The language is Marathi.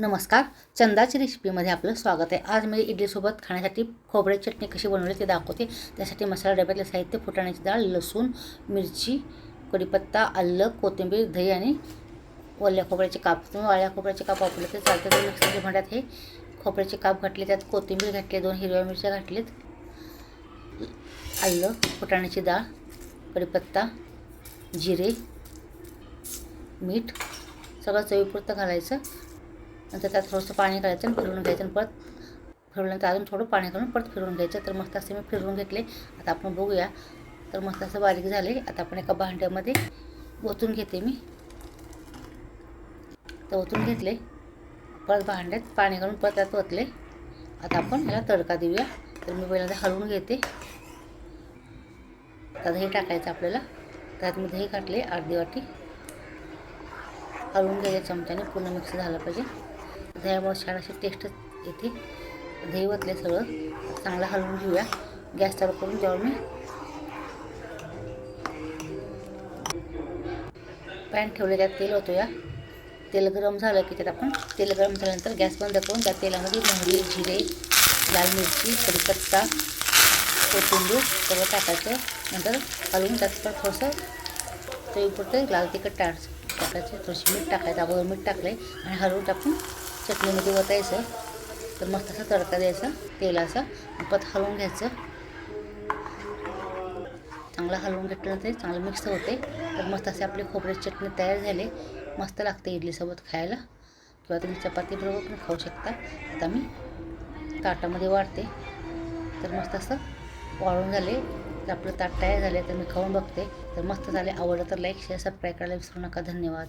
नमस्कार. चंदाची रेसिपीमध्ये आपलं स्वागत आहे. आज मी इडलीसोबत खाण्यासाठी खोबऱ्याची चटणी कशी बनवली ते दाखवते. त्यासाठी मसाला डब्यातले साहित्य फुटाण्याची डाळ लसूण मिरची कढीपत्ता आलं कोथिंबीर दही आणि ओल्या खोबऱ्याचे काप. तुम्ही वाळ्या खोबऱ्याचे काप वापरले तर चालतं. तर मिक्सरच्या भांड्यात हे खोबऱ्याचे काप घातले. त्यात कोथिंबीर घातली दोन हिरव्या मिरच्या घातलेत. आलं फुटाण्याची डाळ कढीपत्ता जिरे मीठ सगळं चवीपुरतं घालायचं. नंतर त्यात थोडंसं पाणी घालायचं आणि फिरवून घ्यायचं आणि परत फिरवल्यानंतर अजून थोडं पाणी घालून परत फिरवून घ्यायचं. तर मस्त असे मी फिरवून घेतले. आता आपण बघूया. तर मस्त असं बारीक झाले. आता आपण एका भांड्यामध्ये ओतून घेते मी. तर ओतून घेतले. परत भांड्यात पाणी घालून परत त्यात ओतले. आता आपण याला तडका देऊया. तर मी पहिल्यांदा हलवून घेते. आता दही टाकायचं आपल्याला. त्यात मी दही घातले अर्धी वाटी. हलवून घ्यायच्या चमच्याने पूर्ण मिक्स झालं पाहिजे. दह्यामुळे छान अशी टेस्ट येते. दही वतले सगळं चांगलं हलवून घेऊया. गॅस चालू करून जेव्हा मी पॅन ठेवले त्यात तेल होतो या तेल गरम झालं की त्यात आपण तेल गरम झाल्यानंतर गॅस बंद करून त्या तेलामध्ये मोहरी जिरे लाल मिरची कढीपत्ता कोथिंबीर सगळं टाकायचं. नंतर हलवून त्यात पण थोडंसं चवीपुरतं लाल तिखट टाक टाकायचं. थोडीशी मीठ टाकायचं. अगोदर मीठ टाकलं आहे आणि हलवून टाकून चटणीमध्ये ओतायचं तर मस्त असं तडका द्यायचा तेलाचा पत हलवून घ्यायचं. चांगलं हलवून घेतलं ते चांगलं मिक्स होते तर मस्त असे आपले खोबऱ्याची चटणी तयार झाले. मस्त लागते इडलीसोबत खायला. किंवा तुम्ही चपातीबरोबर पण खाऊ शकता. आता मी ताटामध्ये वाढते. तर मस्त असं वाळून झाले. तर आपलं ताट तयार झाले तर मी खाऊन बघते. तर मस्त झाले. आवडलं तर लाईक शेअर सबस्क्राईब करायला विसरू नका. धन्यवाद.